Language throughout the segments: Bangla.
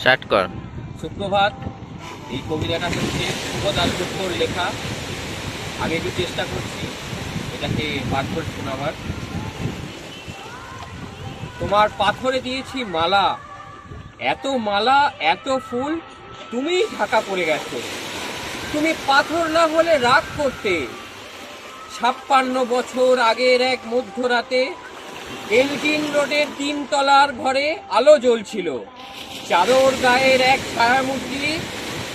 স্টার্ট কর। সুপ্রভাত, এই কবিতাটা হচ্ছে শুভ দাসগুপ্তর লেখা। আগে একটু চেষ্টা করছি, এটাকে পাঠ করে শোনাবার। তোমার পাথরে দিয়েছি মালা। এত মালা, এত ফুল তুমি ঢাকা পড়ে গেছো। তুমি পাথর না হলে রাগ করতে। ছাপ্পান্ন বছর আগের এক মধ্যরাতে এলগিন রোডের তিনতলার ঘরে আলো জ্বলছিল। চারোর গায়ের এক ছায়ামূর্তি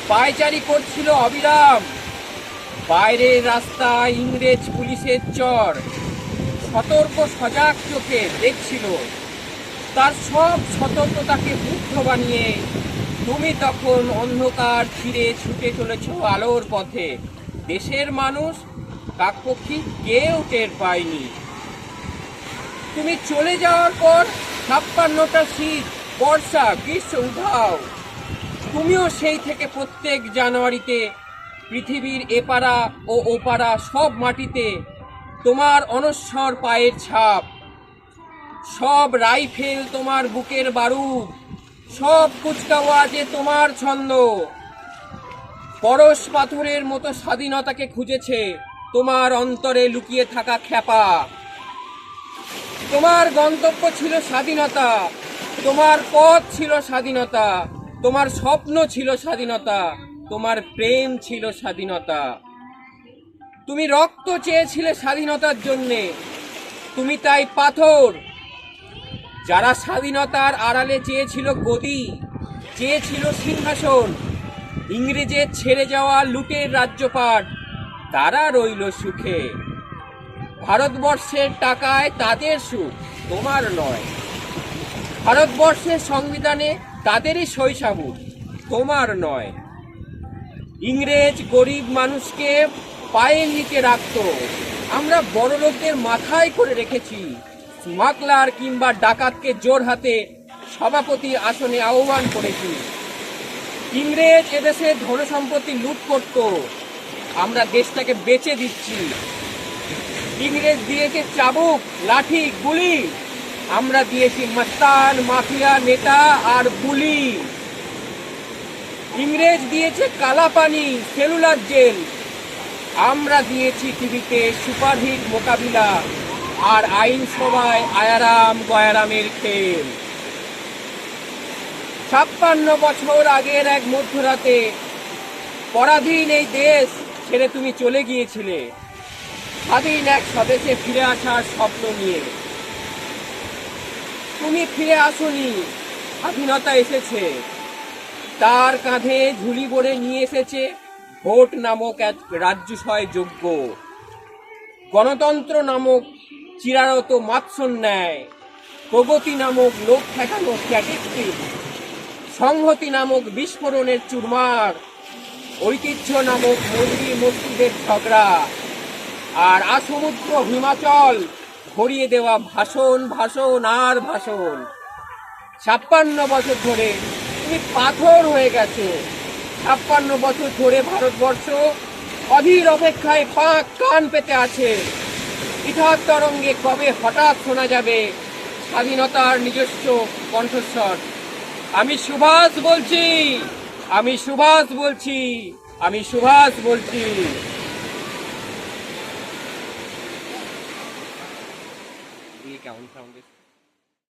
পায়চারি করছিল অবিরাম। বাইরের রাস্তা ইংরেজ পুলিশের চর। সতর্ক সজাগ চোখে দেখছিল। তার সব সতর্কতাকে মুগ্ধ বানিয়ে তুমি তখন অন্ধকার ফিরে ছুটে চলেছ আলোর পথে। দেশের মানুষ কাকপক্ষী কেউ টের পায়নি। তুমি চলে যাওয়ার পর ছাপ্পান্নটা শীত, বর্ষা, গ্রীষ্ম, উধাও। তুমিও সেই থেকে প্রত্যেক জানুয়ারিতে পৃথিবীর এপারা ও ওপারা সব মাটিতে তোমার অনস্বর পায়ের ছাপ। সব রাইফেল তোমার বুকের বারুদ, সব কুচকাওয়াজে তোমার ছন্দ। পরশ পাথরের মতো স্বাধীনতাকে খুঁজেছে তোমার অন্তরে লুকিয়ে থাকা খ্যাপা। তোমার গন্তব্য ছিল স্বাধীনতা। তোমার পথ ছিল স্বাধীনতা। তোমার স্বপ্ন ছিল স্বাধীনতা। তোমার প্রেম ছিল স্বাধীনতা। তুমি রক্ত চেয়েছিলে স্বাধীনতার জন্যে। তুমি তাই পাথর। যারা স্বাধীনতার আড়ালে চেয়েছিল গদি, চেয়েছিল সিংহাসন, ইংরেজের ছেড়ে যাওয়া লুটের রাজ্যপাট, তারা রইল সুখে। ভারতবর্ষের টাকায় তাদের সুখ, তোমার নয়। ভারতবর্ষের সংবিধানে তাদেরই শৈশাবুক তোমার নয়। ইংরেজ গরিব মানুষকে পায়ের নিচে রাখত। আমরা বড় লোকদের মাথায় করে রেখেছি। স্মাগলার কিংবা ডাকাতকে জোর হাতে সভাপতি আসনে আহ্বান করেছি। ইংরেজ এদেশে ধন সম্পত্তি লুট করত। আমরা দেশটাকে বেচে দিচ্ছি। ইংরেজ দিয়েছে চাবুক, লাঠি, গুলি। আমরা দিয়েছি মস্তান, মাফিয়া, নেতা আর গুলি ইংরেজ দিয়েছে কালা পানি সেলুলার জেল। আমরা দিয়েছি টিভিতে সুপারহিট মোকাবিলা আর আইনসভায় আয়ারাম গয়ারামের খেল। ছাপ্পান্ন বছর আগের এক মধ্যরাতে, পরাধীন এই দেশ ছেড়ে তুমি চলে গিয়েছিলে। স্বাধীন এক স্বদেশে ফিরে আসার স্বপ্ন নিয়ে। তুমি ফিরে আসনি, স্বাধীনতা এসেছে। তার কাঁধে ঝুলি ভরে নিয়ে এসেছে ভোট নামক এক রাজ্যসয় যোগ্য। গণতন্ত্র নামক চিরারত মাৎসন ন্যায়, প্রগতি নামক লোক ঠেকানো স্ট্যাটিস্টিক সংহতি নামক বিস্ফোরণের চুরমার, ঐতিহ্য নামক মন্দির মসজিদের ঝগড়া। আর আসমুদ্র হিমাচল, ভরিয়ে দেওয়া ভাষণ ভাষণ আর ভাষণ। ছাপ্পান্ন বছর ধরে তুমি পাথর হয়ে গেছো। ছাপ্পান্ন বছর ধরে ভারতবর্ষ অধীর অপেক্ষায় পাঁক কান পেতে আছে। ইথার তরঙ্গে কবে হঠাৎ শোনা যাবে স্বাধীনতার নিজস্ব কণ্ঠস্বর? আমি সুভাষ বলছি, আমি সুভাষ বলছি, আমি সুভাষ বলছি। কেমন সাউন্ড